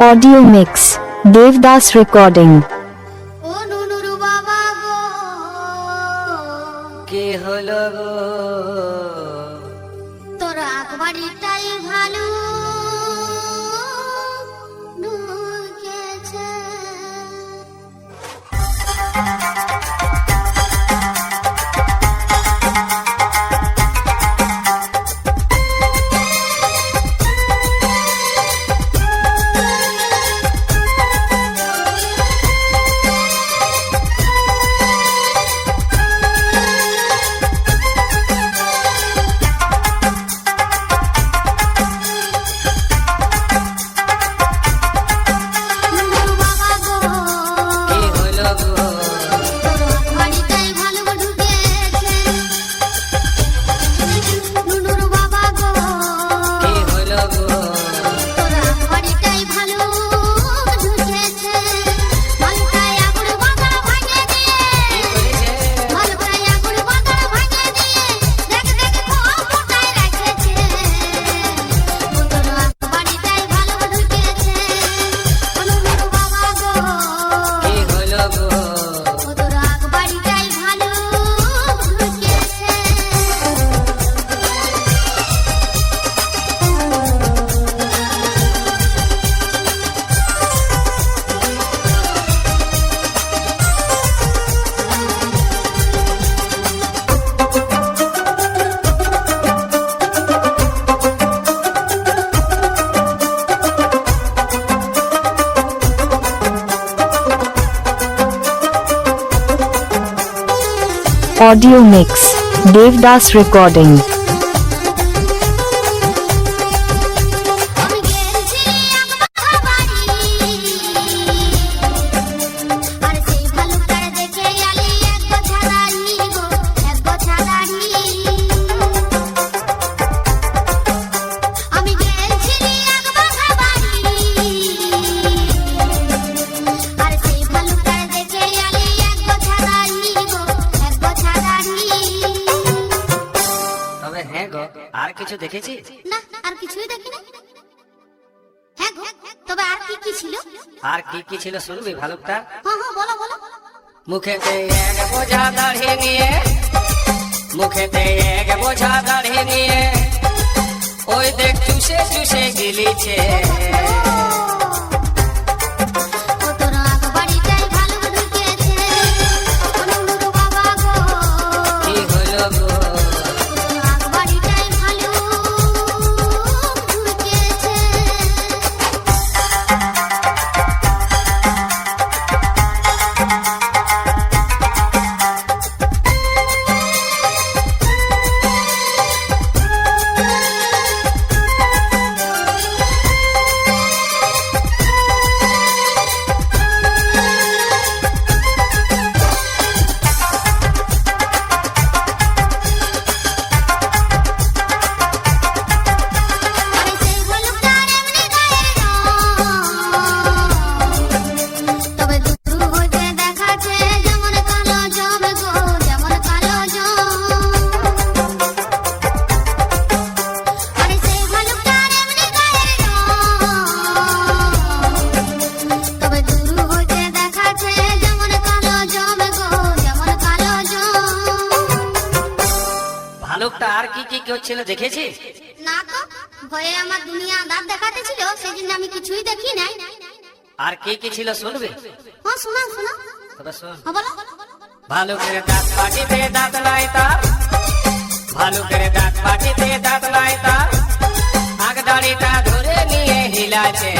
Audio mix Devdas Recording ও নুনুরু বাবা গো কি হলো গো Audio mix. Devdas Recording আর কিছু দেখেছি? না আর কিছুই দেখি না হ্যাঁ গো তবে আর কি কি ছিল? আর কি কি ছিল শুনবি ভালুকটা? হ্যাঁ হ্যাঁ বলো বলো। মুখেতে এক বোঝা দাড়ি নিয়ে মুখেতে এক বোঝা দাড়ি নিয়ে ওই দেখ চুষে চুষে গিলিছে। ভালুকটা আর কি কি করছিল দেখেছিস না তো ভয়ে আমার দুনিয়া দাঁত দেখাতে ছিল জন্য আমি কিছুই দেখি নাই। আর কি কি ছিল শুনবি? হ্যাঁ শোনা শোনা তবে শোন। হ্যাঁ বলো। ভালুকের দাঁত পাটিতে দাঁত নাই তার। ভালুকের দাঁত পাটিতে দাঁত নাই তার। আগ দাড়িটা ধরে নিয়ে হিলাছে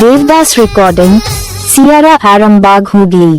देवदास रिकॉर्डिंग सियारा आरमबाग हुगली